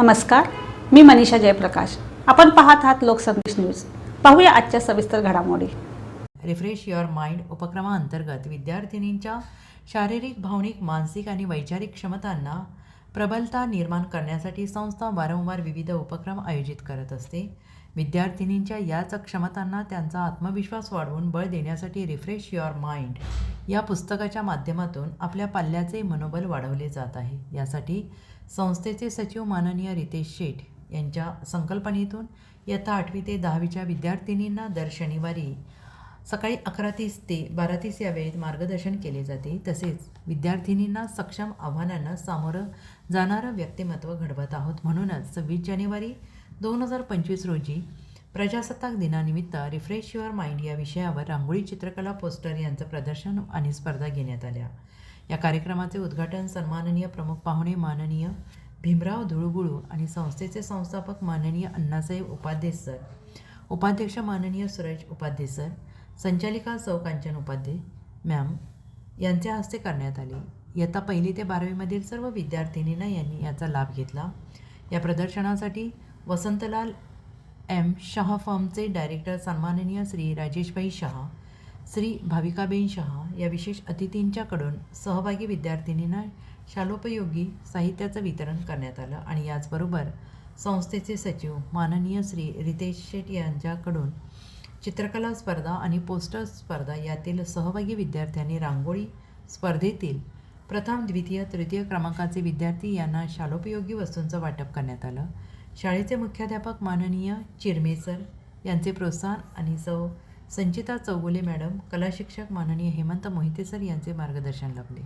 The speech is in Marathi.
नमस्कार मी मनीषा जयप्रकाश. आपण पाहत आहात लोकसंदेश न्यूज. पाहूया आजच्या सविस्तर घडामोडी. रिफ्रेश युअर माइंड उपक्रमाअंतर्गत विद्यार्थिनींच्या शारीरिक भावनिक मानसिक आणि वैचारिक क्षमतांना प्रबलता निर्माण करण्यासाठी संस्था वारंवार विविध उपक्रम आयोजित करत असते. विद्यार्थिनींच्या याच क्षमतांना त्यांचा आत्मविश्वास वाढवून बळ देण्यासाठी रिफ्रेश युअर माइंड या पुस्तकाच्या माध्यमातून आपल्या पाल्याचे मनोबल वाढवले जात आहे. यासाठी संस्थेचे सचिव माननीय रितेश शेठ यांच्या संकल्पनेतून इयत्ता आठवी ते दहावीच्या विद्यार्थिनींना दर शनिवारी सकाळी अकरा तीस ते बारा तीस या वेळेत मार्गदर्शन केले जाते. तसेच विद्यार्थिनींना सक्षम आव्हानांना सामोरं जाणारं व्यक्तिमत्व घडवत आहोत. म्हणूनच सव्वीस जानेवारी दोन हजार पंचवीस रोजी प्रजासत्ताक दिनानिमित्त रिफ्रेश युअर माइंड या विषयावर रांगोळी चित्रकला पोस्टर यांचं प्रदर्शन आणि स्पर्धा घेण्यात आल्या. या कार्यक्रमाचे उद्घाटन सन्माननीय प्रमुख पाहुणे माननीय भीमराव धुळुगुळू आणि संस्थेचे संस्थापक माननीय अण्णासाहेब उपाध्ये सर उपाध्यक्ष माननीय सुरेश उपाध्ये सर संचालिका सौ कांचन उपाध्ये मॅम यांच्या हस्ते करण्यात आले. इयत्ता पहिली ते बारावीमधील सर्व विद्यार्थिनींना यांनी याचा लाभ घेतला. या प्रदर्शनासाठी वसंतलाल एम. शहा फर्मचे डायरेक्टर सन्माननीय श्री राजेशभाई शहा श्री भाविकाबेन शहा या विशेष अतिथींच्याकडून सहभागी विद्यार्थिनींना शालोपयोगी साहित्याचं वितरण करण्यात आलं आणि याचबरोबर संस्थेचे सचिव माननीय श्री रितेश शेट यांच्याकडून चित्रकला स्पर्धा आणि पोस्टर स्पर्धा यातील सहभागी विद्यार्थ्यांनी रांगोळी स्पर्धेतील प्रथम द्वितीय तृतीय क्रमांकाचे विद्यार्थी यांना शालोपयोगी वस्तूंचं वाटप करण्यात आलं. शाळेचे मुख्याध्यापक माननीय चिरमे सर यांचे प्रोत्साहन आणि सौ संचिता चौगुले मॅडम कलाशिक्षक माननीय हेमंत मोहिते सर यांचे मार्गदर्शन लाभले.